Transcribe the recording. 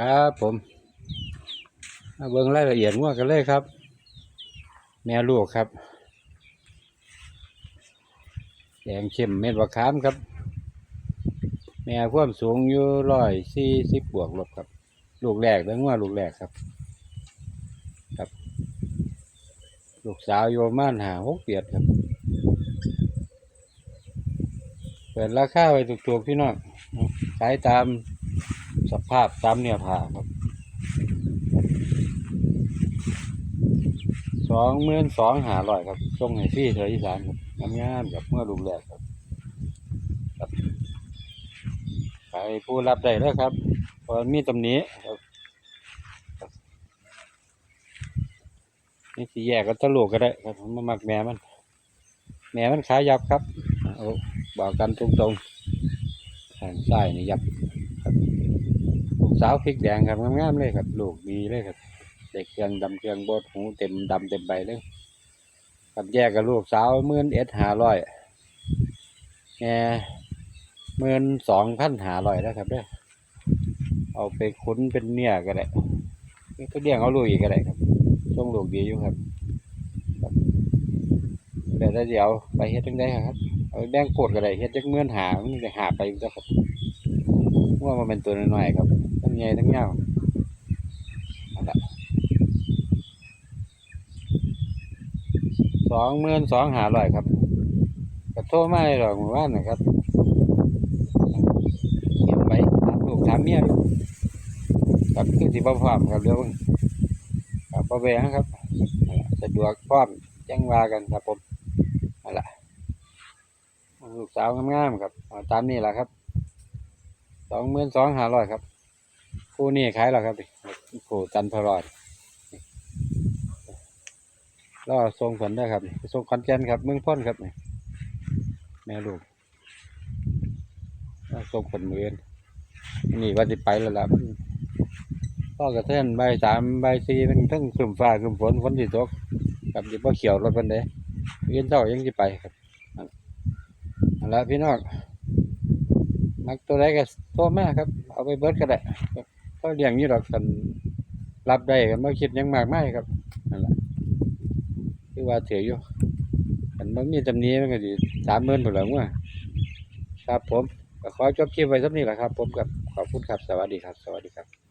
ครับผมมาเบิ่งรายละเอียดงวกันเลยครับ แม่ลูกครับ แดงเข้มเม็ดบะขามครับ แม่ความสูงอยู่ร้อยสี่สิบบวกลบครับ ลูกแรกแล้วงวลูกแรกครับ ครับ ลูกสาวโยม่านหาหกเปียดครับ เปิดราคาไว้ถูกๆพี่น้องขายตาม สภาพตามเนื้อผ้าครับสองหมื่นสองหาร้อยครับส่งให้พี่เธออีสานครับงามๆกับเมื่อลูกแรกครับครับใครผู้รับได้แล้วครับเพอมีตำหนี้ครับนี่สีแยกก็ตะลูกก็ได้ครับมมามักแม่มันแม่มันขายับครับเอาบอกกันตรงๆทางซ้ายนี่ยับาวพริกแดงครับงามๆเลยครับ ลูกดีเลยครับเด็กเครื่องดำเครื่องบดหูเต็มดำเต็มใบเลยกับแยกกับลูกสาวหมื่นเอ็ดหาร้อยแง่หมื่นสองพันหาร้อยนะครับเด้อเอาไปคุ้นเป็นเนี่ยก็ได้ก็เลี้ยงเอาลูกอีกก็ได้ครับช่วงลูกดีอยู่ครับเดี๋ยวเดี๋ยวไปเฮ็ดจังได้ครับเอาแบงโคตรก็ได้เฮ็ดจักเมื่อนหามันจะหาไปอยู่จ้ะครับว่ามันเป็นตัวน้อยๆครับ ใหญ่ทั้งยาวเอาละสองหมื่นสองหาร้อยครับก็โทรมาเลยหรอกหมู่บ้านนะครับเก็บไว้ถามลูกถามเมียอยู่ครับคือสิบ่พร้อมครับเดี๋ยวเบิ่งครับบ่แบงครับสะดวกพร้อมแจังว่ากันครับผมนั่นแหละลูกสาวงามๆครับตามนี้แหละครับสองหมื่นสองห้าร้อยครับ คู่นี้ขายแล้วครับคู่จันทรอดแล้วทรงผลได้ครับทรงคอนแกนครับเมืองพ้นครับนี่แม่ลูกทรงผลมือนนี่ว่าจะไปแล้วล่ะพ่อกระเทือนใบสามใบสี่มันทั้งครึมฟ้าครึมฝนฝนที่ตกกับที่พ่เขียวรถมันเด้เรียนเท่ายังจะไปครับแหละพี่น้องมักตัวใดก็โตมากครับ เอาไปเบิดก็ได้ครับ ก็เลี้ยงนี่ดอกสันรับได้กันไม่คิดยังมากไม่ครับนั่นแหละคือว่าเถื่ออยู่กันมันมีจำนี้มันก็ดีสามหมื่นผลหลังว่าครับผมขอจบคลิปไว้สักนี้แหละครับ ผมกับขอบคุณครับสวัสดีครับ สวัสดีครับ